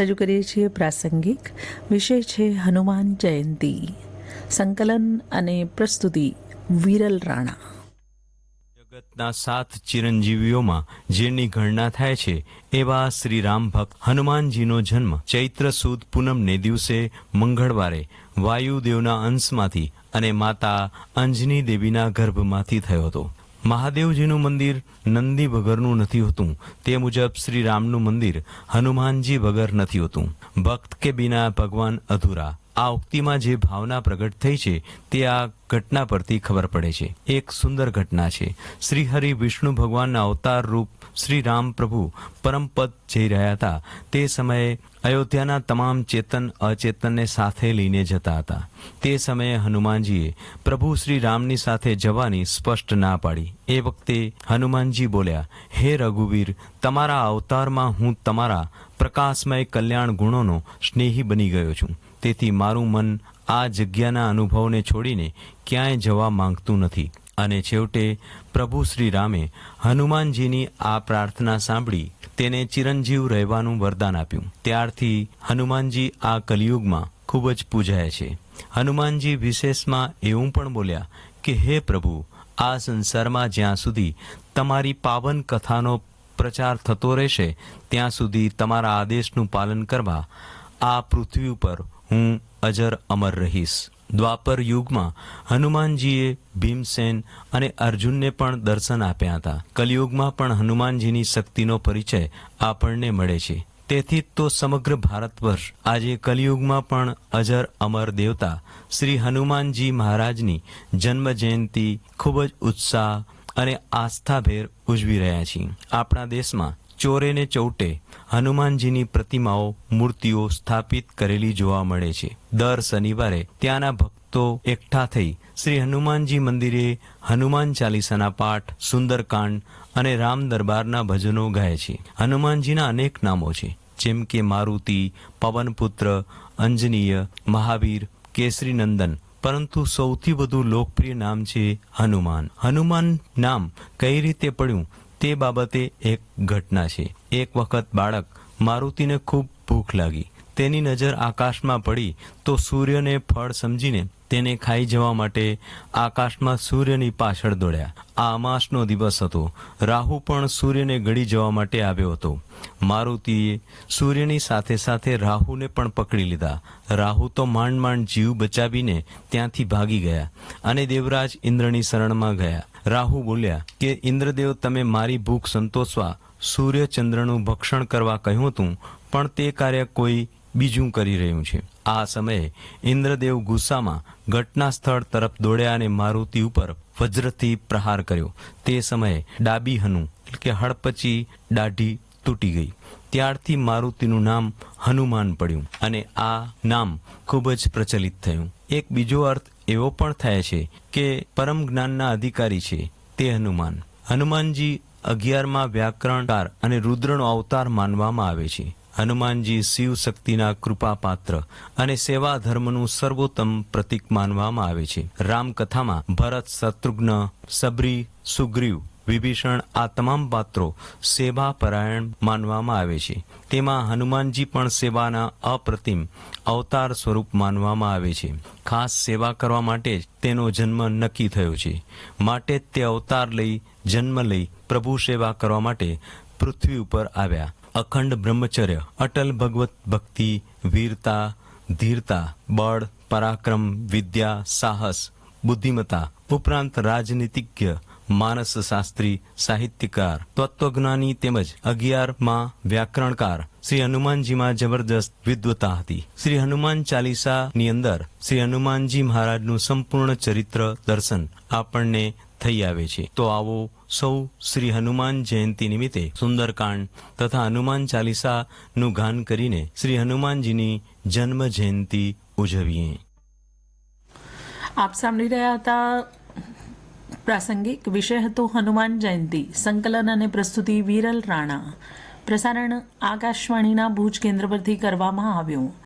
રજૂ કરીએ છીએ પ્રાસંગિક. વિષય છે હનુમાન જયંતી. સંકલન અને પ્રસ્તુતિ વિરલ રાણા. જગતના સાત ચિરંજીવીઓમાં જેની ગણના થાય છે, એવા શ્રી રામ ભક્ત હનુમાનજીનો જન્મ ચૈત્ર સુદ પૂનમને દિવસે મંગળવારે વાયુદેવના અંશમાંથી અને માતા અંજની દેવીના ગર્ભમાંથી થયો હતો. મહાદેવજીનું મંદિર નંદી વગરનું નથી હોતું. તે મુજબ શ્રી રામનું મંદિર હનુમાનજી વગર નથી હોતું. ભક્ત કે બિના ભગવાન અધૂરા. આ ઉક્તિમાં જે ભાવના પ્રગટ થઈ છે તે આ ઘટના પરથી ખબર પડે છે. એક સુંદર ઘટના છે. શ્રી હરિ વિષ્ણુ ભગવાનના અવતાર રૂપ શ્રી રામ પ્રભુ પરમપદ જઈ રહ્યા હતા. તે સમયે અયોધ્યાના તમામ ચેતન અચેતનને સાથે લઈને જતા હતા. તે સમયે હનુમાનજીએ પ્રભુ શ્રી રામની સાથે જવાની સ્પષ્ટ ના પાડી. એ વખતે હનુમાનજી બોલ્યા, હે રઘુવીર, તમારા અવતારમાં હું તમારા પ્રકાશમય કલ્યાણ ગુણોનો સ્નેહી બની ગયો છું. તેથી મારું મન આ જગ્યાના અનુભવને છોડીને ક્યાંય જવા માંગતું નથી. અને છેવટે પ્રભુ શ્રી રામે હનુમાનજીની આ પ્રાર્થના સાંભળી તેને ચિરંજીવ રહેવાનું વરદાન આપ્યું. ત્યારથી હનુમાનજી આ કલિયુગમાં ખૂબ જ પૂજાય છે. હનુમાનજી વિશેષમાં એવું પણ બોલ્યા કે, હે પ્રભુ, આ સંસારમાં જ્યાં સુધી તમારી પાવન કથાનો પ્રચાર થતો રહેશે, ત્યાં સુધી તમારા આદેશનું પાલન કરવા આ પૃથ્વી ઉપર હું અજર અમર રહીશ. દ્વાપર યુગમાં હનુમાનજીએ ભીમસેન અને અર્જુનને પણ દર્શન આપ્યા હતા. કલિયુગમાં પણ હનુમાનજીની શક્તિનો પરિચય આપણને મળે છે. તેથી તો સમગ્ર ભારત વર્ષ આજે કલિયુગમાં પણ અજર અમર દેવતા શ્રી હનુમાનજી મહારાજની જન્મ જયંતિ ખૂબ જ ઉત્સાહ અને આસ્થાભેર ઉજવી રહ્યા છીએ. આપણા દેશમાં ચોરે ને ચૌટે હનુમાનજીની પ્રતિમાઓ, મૂર્તિઓ સ્થાપિત કરેલી જોવા મળે છે. દર શનિવારે ત્યાંના ભક્તો એકઠા થઈ શ્રી હનુમાનજી મંદિરે હનુમાન ચાલીસાના પાઠ, સુંદરકાંડ અને રામ દરબારના ભજનો ગાય છે. હનુમાનજીના અનેક નામો છે, જેમ કે મારુતિ, પવનપુત્ર, અંજનીય, મહાવીર, કેસરીનંદન, પરંતુ સૌથી વધુ લોકપ્રિય નામ છે હનુમાન. હનુમાન નામ કઈ રીતે પડ્યું? તે બાબતે એક ઘટના છે. એક વખત બાળક મારુતિને ખૂબ ભૂખ લાગી. તેની નજર આકાશમાં પડી તો સૂર્યને ફળ સમજીને તેને ખાઈ જવા માટે આકાશમાં સૂર્યની પાછળ દોડ્યા. આ અમાસનો દિવસ હતો. રાહુ પણ સૂર્યને ગળી જવા માટે આવ્યો હતો. મારુતિએ સૂર્યની સાથે સાથે રાહુને પણ પકડી લીધા. રાહુ તો માંડ માંડ જીવ બચાવીને ત્યાંથી ભાગી ગયા અને દેવરાજ ઇન્દ્રની શરણમાં ગયા. રાહુ બોલ્યા, કે ઇન્દ્રદેવ, તમે મારી ભૂખ સંતોષવા સૂર્ય ચંદ્રનું ભક્ષણ કરવા કહ્યું હતું, પણ તે કાર્ય કોઈ બીજું કરી રહ્યું છે. આ સમયે ઇન્દ્રદેવ ગુસ્સામાં ઘટના સ્થળ તરફ દોડ્યા અને મારુતિ ઉપર વજ્રથી પ્રહાર કર્યો. તે સમયે ડાબી હનુ કે હડપચી દાઢી તૂટી ગઈ. ત્યારથી મારુતિનું નામ હનુમાન પડ્યું અને આ નામ ખૂબ જ પ્રચલિત થયું. એક બીજો અર્થ એવો પણ થાય છે કે પરમ જ્ઞાનના અધિકારી છે તે હનુમાન. હનુમાનજી અગિયારમાં વ્યાકરણકાર અને રુદ્રનો અવતાર માનવામાં આવે છે. હનુમાનજી શિવ શક્તિના કૃપાપાત્ર અને સેવા ધર્મનું સર્વોત્તમ પ્રતીક માનવામાં આવે છે. રામકથામાં ભરત શત્રુઘ્ન, સબરી, સુગ્રીવ વિભીષણ આ તમામ પાત્રો સેવા પરાયણ માનવામાં આવે છે. તેમાં હનુમાનજી પણ સેવાના અપ્રતિમ અવતાર સ્વરૂપ માનવામાં આવે છે. ખાસ સેવા કરવા માટે જ તેનો જન્મ નક્કી થયો છે. માટે જ તે અવતાર લઈ, જન્મ લઈ પ્રભુ સેવા કરવા માટે પૃથ્વી ઉપર આવ્યા. અખંડ બ્રહ્મચર્ય, અટલ ભગવત ભક્તિ, વીરતા, ધીરતા, બળ, પરાક્રમ, વિદ્યા, સાહસ બુદ્ધિમતા ઉપરાંત રાજનીતિજ્ઞ માનસ શાસ્ત્રી, સાહિત્યકાર, તત્વજ્ઞાની તેમજ અગિયારમાં વ્યાકરણકાર શ્રી હનુમાનજીમાં જબરદસ્ત વિદ્વતા હતી. શ્રી હનુમાન ચાલીસાની અંદર શ્રી હનુમાનજી મહારાજનું સંપૂર્ણ ચરિત્ર દર્શન આપણને થઈ આવે છે. તો આવો સૌ શ્રી હનુમાન જયંતિ નિમિત્તે સુંદરકાંડ તથા હનુમાન ચાલીસાનું ગાન કરીને શ્રી હનુમાનજીની જન્મ જયંતિ ઉજવીએ. આપ સાંભળી રહ્યા હતા પ્રાસંગિક વિષય હતો હનુમાન જયંતી, સંકલન અને પ્રસ્તુતિ વિરલ રાણા. પ્રસારણ આકાશવાણીના ભુજ કેન્દ્ર પરથી કરવામાં આવ્યું.